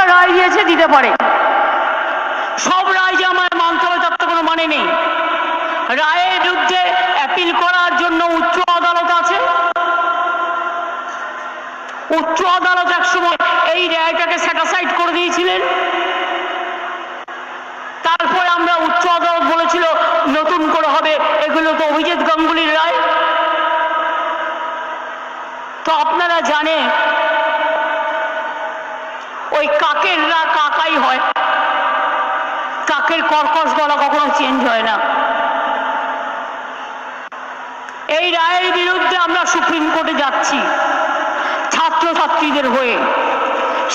একটা রায় দিয়েছে, দিতে পারে। সব রায় যে আমায় মানতে হবে, তার তো কোনো মানে নেই। রায়ের বিরুদ্ধে অ্যাপিল করার জন্য উচ্চ আদালত আছে। উচ্চ আদালত একসময় এই রায়টাকে স্যাটাসাইড করে দিয়েছিলেন। তারপরে আমরা উচ্চ আদালত বলেছিল, নতুন করে হবে, এগুলো তো অভিজিৎ গাঙ্গুলির রায়। তো আপনারা জানেন ওই কাকের রা কাকাই হয়। কাকের কর্কশ গলা কখনো চেঞ্জ হয় না। এই রায়ের বিরুদ্ধে আমরা সুপ্রিম কোর্টে যাচ্ছি। ছাত্রছাত্রীদের হয়ে,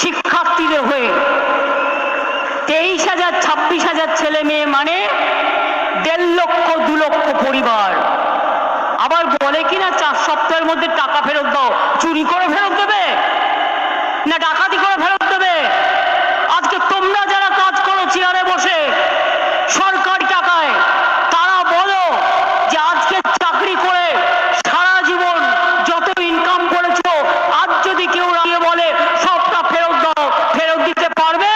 শিক্ষার্থীদের হয়ে। তেইশ হাজার, ছাব্বিশ হাজার ছেলে মেয়ে মানে দেড় লক্ষ, দু লক্ষ পরিবার। আবার বলে কিনা, চার সপ্তাহের মধ্যে টাকা ফেরত দাও। চুরি করে ফেরত দেবে? না ডাকাতি করে ফেরত দেবে আজকে তোমরা যারা কাজ করো চেয়ারে বসে সরকারি টাকায় তারা বলো যে আজকে চাকরি করে সারা জীবন যত ইনকাম করেছ আজ যদি কেউ রাগিয়ে বলে সবটা ফেরত দাও ফেরত দিতে পারবে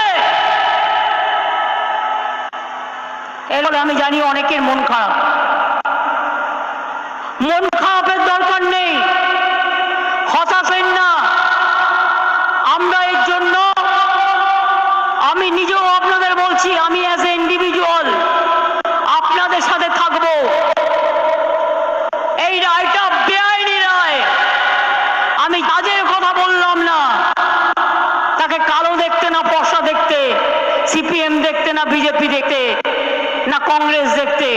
এরপরে আমি জানি অনেকের মন খারাপ। মন খারাপের দরকার নেই। হতাশ হইন না। আমরা এর জন্য, আমি নিজেও আপনাদের বলছি, আমি অ্যাজ এ ইন্ডিভিজুয়াল আপনাদের সাথে থাকব। এই রায়টা বেআইনি রায়। আমি কাজের কথা বললাম না। তাকে কালো দেখতে না, পশা দেখতে, সিপিএম দেখতে না, বিজেপি দেখতে। না কংগ্রেস দেখতে?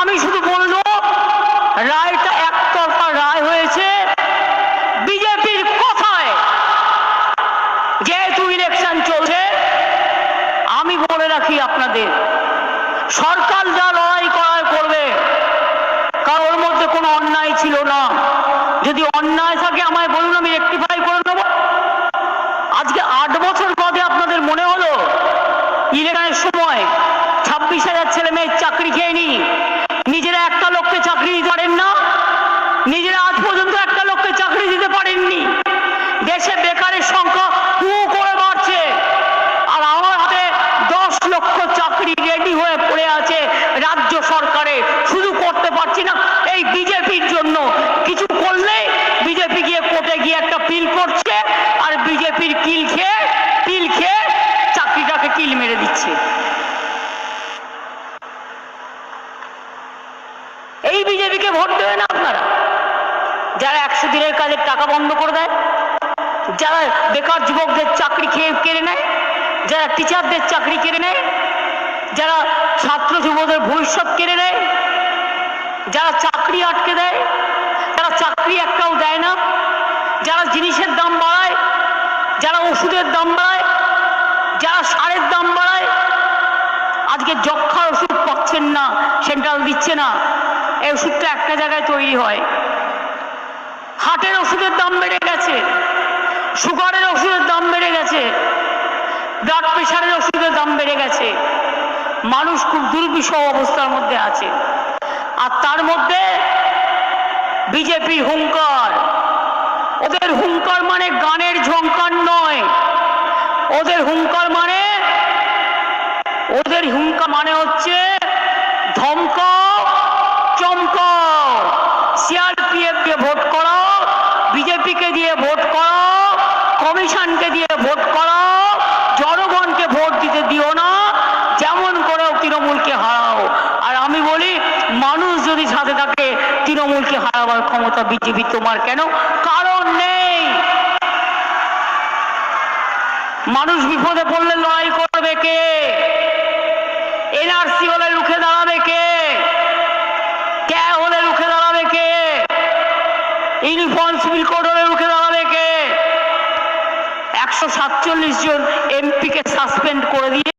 আমি শুধু বলব, রায়টা একতরফা রায় হয়েছে বিজেপির কথায়। যেহেতু ইলেকশন চলছে, আমি বলে রাখি আপনাদের, সরকার যা লড়াই করার করবে কারণ ওর মধ্যে কোনো অন্যায় ছিল না। যদি অন্যায় থাকে, আমায় বলুন, আমি রেক্টিফাই করে নেব আজকে আট বছর বাদে আপনাদের মনে হলো ইলেকশনের সময় ছাব্বিশ হাজার ছেলে মেয়ের চাকরি খেয়ে নি নিজেরা একটা লোককে চাকরি দিতে পারেন না নিজেরা আজ পর্যন্ত একটা লোককে চাকরি দিতে পারেননি। দেশে বেকারের সংখ্যা হু করে বাড়ছে। আর আমার হাতে দশ লক্ষ চাকরি রেডি হয়ে পড়ে আছে রাজ্য সরকারে। শুধু করতে পারছি না, এই বিজেপির জন্য। কিছু করলেই বিজেপি গিয়ে কোর্টে গিয়ে একটা পিল করছে, আর বিজেপির কিল খেয়ে, পিল খেয়ে চাকরিটাকে কিল মেরে দিচ্ছে। এই বিজেপিকে ভোট দেবে না আপনারা? যারা একশো দিনের কাজের টাকা বন্ধ করে দেয়, যারা বেকার যুবকদের চাকরি খেয়ে কেড়ে নেয়, যারা টিচারদের চাকরি কেড়ে নেয়, যারা ছাত্র যুবদের ভবিষ্যৎ কেড়ে নেয়, যারা চাকরি আটকে দেয়, যারা চাকরি একটাও দেয় না, যারা জিনিসের দাম বাড়ায়, যারা ওষুধের দাম বাড়ায়, যারা সারের দাম বাড়ায়, আজকে যক্ষার ওষুধ পাচ্ছেন না, সেন্ট্রাল দিচ্ছে না, এই ওষুধটা একটা জায়গায় তৈরি হয়। হার্টের ওষুধের দাম বেড়ে গেছে, সুগারের ওষুধের দাম বেড়ে গেছে ব্লাড প্রেশারের ওষুধের দাম বেড়ে গেছে। মানুষ খুব দুর্বিষহ অবস্থার মধ্যে আছে। আর তার মধ্যে বিজেপি হুঙ্কার। ওদের হুঙ্কার মানে গানের ঝঙ্কার নয়। ওদের হুঙ্কার মানে ওদের হুঙ্কার মানে হচ্ছে ধমকাও চমকাও সিআরপিএফ কে ভোট করো বিজেপিকে দিয়ে ভোট করো কমিশনকে দিয়ে ভোট করো, জনগণকে ভোট দিতে দিও না, যেমন করেও তৃণমূলকে হারাও। আর আমি বলি, মানুষ যদি সাথে থাকে, তৃণমূলকে হারাবার ক্ষমতা বিজেপি তোমার কেন? কারণ নেই। মানুষ বিপদে পড়লে লড়াই করবে কে? এনআরসি হলে রুখে দাঁড়াবে কে? কে হলে রুখে দাঁড়াবে কে? ইউনিফর্ম সিভিল কোড হলে রুখে দাঁড়াবে কে? একশো সাতচল্লিশ জন এমপিকে সাসপেন্ড করে দিয়ে